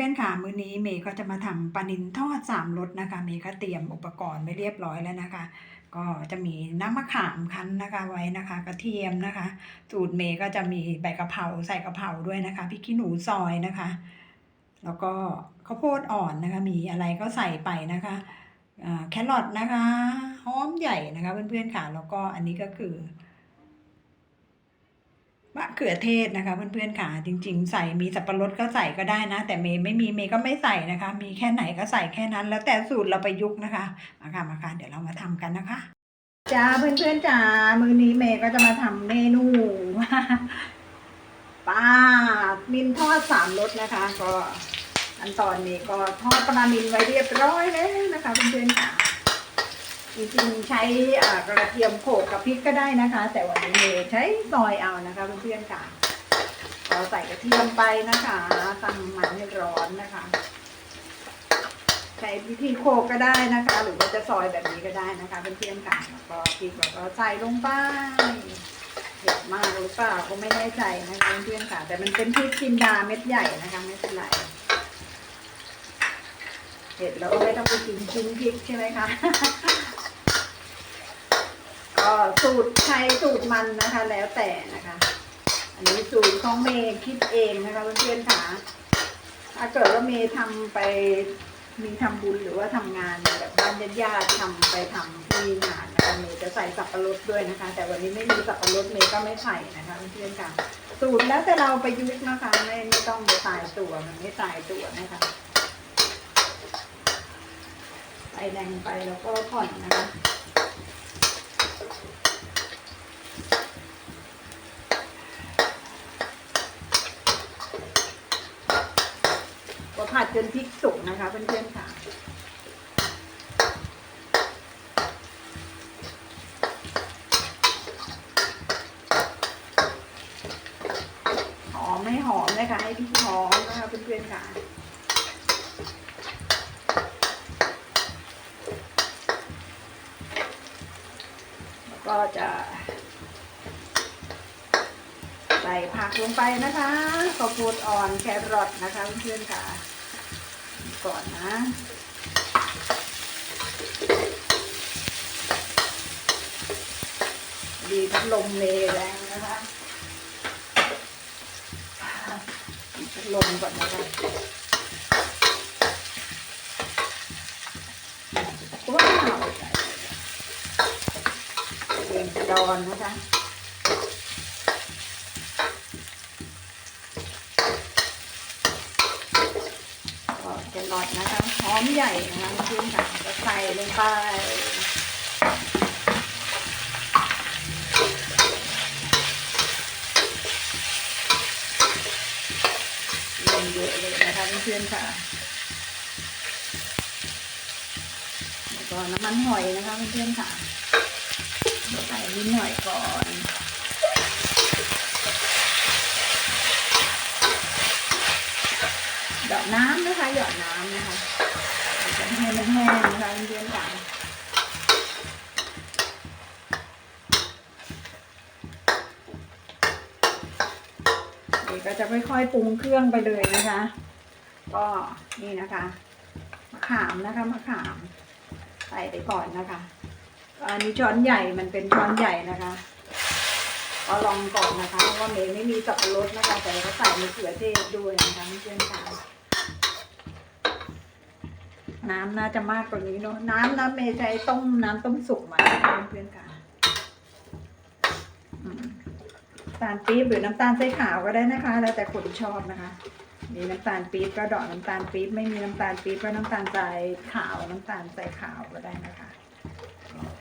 พื่อนๆค่ะมื้อนี้เมย์ก็จะมาทำปลานิลทอดสามรสนะคะเมย์ก็เตรียมอุปกรณ์ไว้เรียบร้อยแล้วนะคะ ก็จะมีน้ำมะขามคั้นนะคะไว้นะคะ กระเทียมนะคะ สูตรเมย์ก็จะมีใบกะเพราใส่กะเพราด้วยนะคะพริกขี้หนูซอยนะคะ แล้วก็ข้าวโพดอ่อนนะคะ มีอะไรก็ใส่ไปนะคะแครอทนะคะหอมใหญ่นะคะเพื่อนๆค่ะแล้วก็อันนี้ก็คือ มะเขือเทศนะคะ เพื่อนๆค่ะ จริง ๆ ใส่มีสับปะรดก็ใส่ก็ได้นะ แต่เมย์ไม่มีเมย์ก็ไม่ใส่นะคะ มีแค่ไหนก็ใส่แค่นั้น แล้วแต่สูตรเราไปยุกนะคะมาค่ะมาค่ะเดี๋ยวเรามาทำกันนะคะจ้าเพื่อนๆจ้ามื้อนี้เมย์ก็จะมาทำเมนูปลานินทอดสามรสนะคะ ก็อันตอนนี้ก็ทอดปลานินไว้เรียบร้อยแล้วนะคะเพื่อนๆค่ะ จริงๆใช้กระเทียมโขลกกับพริกก็ได้นะคะ แต่วันนี้เมย์ใช้ซอยเอานะคะเพื่อนๆค่ะเราใส่กระเทียมไปนะคะตั้งมันให้ร้อนนะคะ ใช้วิธีโขลกก็ได้นะคะ หรือว่าจะซอยแบบนี้ก็ได้นะคะเพื่อนๆค่ะแล้วก็พริกเราก็ใส่ลงไปเผ็ดมากหรือเปล่าก็ไม่แน่ใจนะคะเพื่อนๆค่ะ แต่มันเป็นพริกจินดาเม็ดใหญ่นะคะไม่เป็นไรเผ็ดแล้วก็ไม่ต้องไปกินชิ้นพริกใช่ไหมคะ ก็สูตรใครสูตรมันนะคะ แล้วแต่นะคะ อันนี้สูตรของเมย์คิดเองนะคะเพื่อนๆค่ะถ้าเกิดว่าเมย์ทำไปมีทำบุญหรือว่าทำงานแบบบ้านญาติๆทำไปทำที่งานนะคะเมย์จะใส่สับปะรดด้วยนะคะ แต่วันนี้ไม่มีสับปะรดเมย์ก็ไม่ใส่นะคะเพื่อนๆค่ะสูตรแล้วแต่เราไปยุกนะคะไม่ไม่ต้องไปตายตัวมันไม่ตายตัวนะคะใส่แดงไปแล้วก็ผ่อนนะคะ ก็ผัด จนพริกสุกนะคะเพื่อนๆค่ะ หอมไม่หอมนะคะให้พริกหอมนะคะเพื่อนๆค่ะก็จะใส่ผักลงไปนะคะข้าวโพดอ่อนแครอทนะคะเพื่อนๆค่ะ ก่อนนะดีพัดลมเลแรงนะคะพัดลมก่อนนะคะว้าวเองกระดอนนะคะ ก็แครอทนะคะหอมใหญ่นะคะเพื่อนๆค่ะก็ใส่ลงไปลงเยอะเลยนะคะเพื่อนๆค่ะแล้วก็น้ำมันหอยนะคะเพื่อนๆค่ะใส่นิดหน่อยก่อน หยอดน้ำนะคะ หยอดน้ำนะคะจะให้มันแห้งนะคะเพื่อนๆค่ะเดี๋ยวก็จะค่อยๆปรุงเครื่องไปเลยนะคะ ก็นี่นะคะมะขามนะคะมะขามใส่ไปก่อนนะคะอันนี้ช้อนใหญ่มันเป็นช้อนใหญ่นะคะก็ลองก่อนนะคะเพราะว่าเมย์ไม่มีสับปะรดนะคะแต่ก็ใส่มะเขือเทศด้วยนะคะเพื่อนๆค่ะ น้ำน่าจะมากกว่านี้เนาะน้ำน้ำเมย์ใช้ต้มน้ำต้มสุกมาเพื่อนๆค่ะน้ำตาลปี๊บหรือน้ำตาลใส่ขาวก็ได้นะคะ แล้วแต่คนชอบนะคะ มีน้ำตาลปี๊บก็ดอกน้ำตาลปี๊บไม่มีน้ำตาลปี๊บก็น้ำตาลใส่ขาวน้ำตาลใส่ขาวก็ได้นะคะ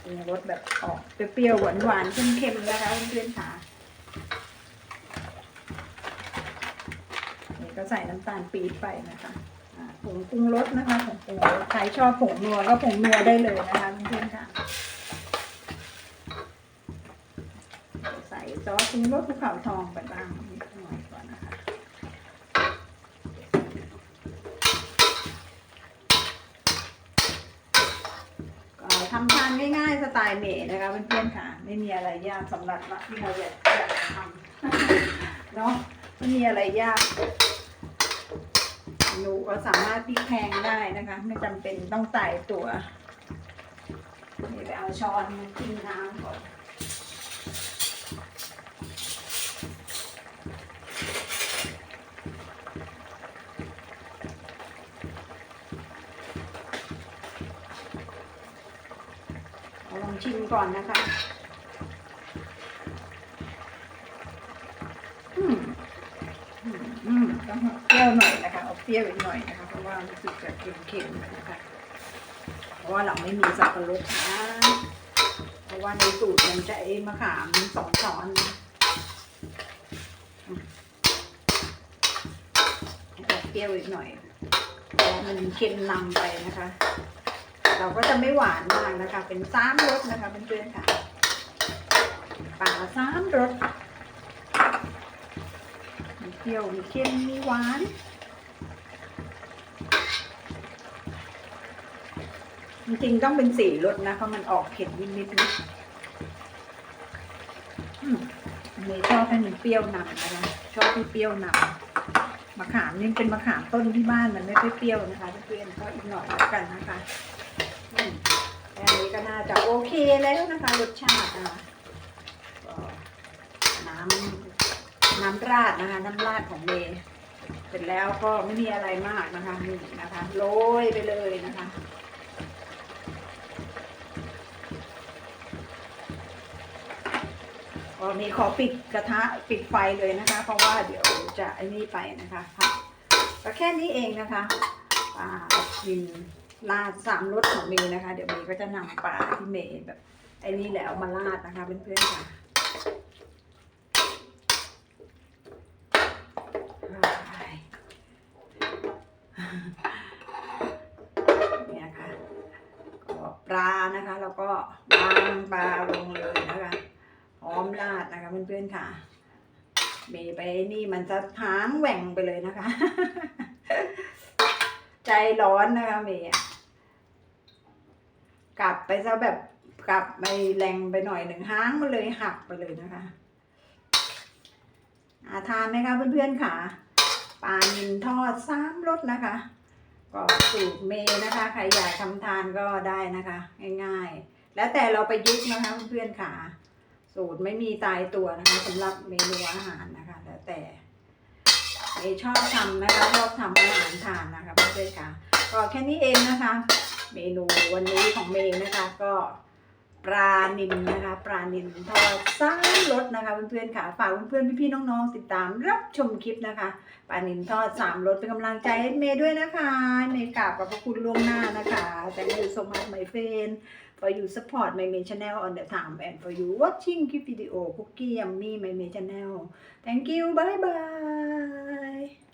ปรุงรสแบบออกเปรี้ยวๆหวานๆเค็มๆนะคะเพื่อนๆค่ะนี่ก็ใส่น้ำตาลปี๊บไปนะคะ ผงปรุงรสนะคะผงปรุงรสใครชอบผงนัวก็ผงนัวได้เลยนะคะเพื่อนๆค่ะ ใส่ซอสปรุงรสภูเขาทองไปบ้างนิดหน่อยก่อนนะคะทำทานง่ายๆสไตล์เมย์นะคะเพื่อนๆค่ะ ไม่มีอะไรยากสำหรับที่เราอยากอยากทำเนาะไม่มีอะไรยาก มนูก็สามารถพลิกแพงได้นะคะ ไม่จำเป็นต้องใส่ตัวนี่ไปเอาช้อนมากินน้ำก่อนเอาลองชิมก่อนนะคะอืมอืม อืมต้องเปรี้ยวหน่อยนะ รี้ยวอีกหน่อยนะคะ เพราะว่ารู้สึกจะเค็มๆนะคะเพราะว่าเราไม่มีสับปะรดนะเพราะว่าในสูตรมันจะไอ้มะขามสองช้อนเปรี้ยวอีกหน่อยเพราะมันเค็มนำไปนะคะ เราก็จะไม่หวานมากนะคะ เป็นสามรสนะคะเพื่อนๆค่ะป่าสามรสมีเปรี้ยวมีเค็มมีหวาน จริงๆต้องเป็นสีรสนะ เพราะมันออกเผ็ดนิดๆนะอืมเมย์ชอบให้มันเปรี้ยวนำนะคะชอบที่เปรี้ยวนำมะขามนี่เป็นมะขามต้นที่บ้านมันไม่ค่อยเปรี้ยวนะคะเพื่อนก็อีกหน่อยแล้วกันนะคะอืมแค่นี้ก็น่าจะโอเคแล้วนะคะรสชาติอะน้ำน้ำราดนะคะ น้ำราดของเมย์เสร็จแล้วก็ไม่มีอะไรมากนะคะนี่นะคะโรยไปเลยนะคะ ก็มีขอปิดกระทะปิดไฟเลยนะคะ เพราะว่าเดี๋ยวจะไอ้นี่ไปนะคะค่ะก็แค่นี้เองนะคะปลากินราดสามรสของเมย์นะคะ เดี๋ยวเมย์ก็จะนำปลาที่เมย์แบบไอ้นี่แล้วมาราดนะคะเพื่อนๆค่ะเนี่ยค่ะก็ปลานะคะ แล้วก็วางปลาลงเลยนะคะ พร้อมราดนะ คะเพื่อนๆค่ะเมย์ไปนี่มันจะหางแหว่งไปเลยนะคะ ใจร้อนนะคะเมย์อะกลับไปซะแบบกลับไปแรงไปหน่อยหนึ่งหางมันเลยหักไปเลยนะคะอาทานไหมคะเพื่อนๆค่ะปลานินทอดสามรสนะคะ ก็สูตรเมย์นะคะ ใครอยากทำทานก็ได้นะคะ ง่ายๆ แล้วแต่เราไปยุกนะคะเพื่อนๆค่ะ สูตรไม่มีตายตัวนะคะสำหรับเมนูอาหารนะคะ แล้วแต่เอชอบทำนะคะชอบทำอาหารทานนะคะเพื่อนๆค่ะก็แค่นี้เองนะคะ เมนูวันนี้ของเมย์นะคะก็ ปลานิลนะคะ ปลานิลทอดสามรสนะคะเพื่อนๆค่ะฝากเพื่อนๆพี่ๆน้องๆติดตามรับชมคลิปนะคะ ปลานิลทอดสามรสเป็นกำลังใจให้เมย์ด้วยนะคะเมย์กราบขอบพระคุณล่วงหน้านะคะ thank you so much my friend for you support my main channel on the time and for you watching clip video cookie yummy my main channel thank you bye bye